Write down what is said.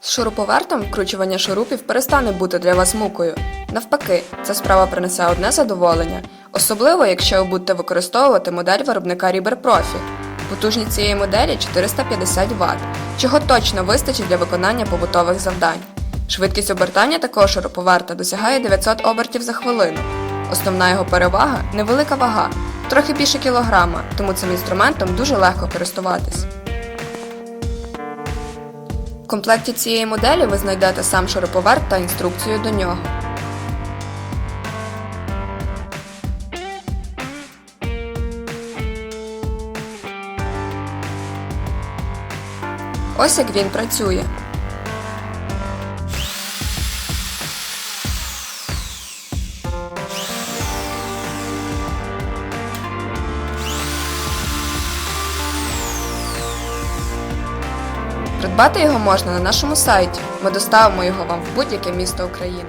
З шуруповертом вкручування шурупів перестане бути для вас мукою. Навпаки, ця справа принесе одне задоволення, особливо якщо ви будете використовувати модель виробника Rieber Profi. Потужність цієї моделі 450 Вт, чого точно вистачить для виконання побутових завдань. Швидкість обертання такого шуруповерта досягає 900 обертів за хвилину. Основна його перевага невелика вага, трохи більше кілограма, тому цим інструментом дуже легко користуватись. В комплекті цієї моделі ви знайдете сам шуруповерт та інструкцію до нього. Ось як він працює. Придбати його можна на нашому сайті. Ми доставимо його вам в будь-яке місто України.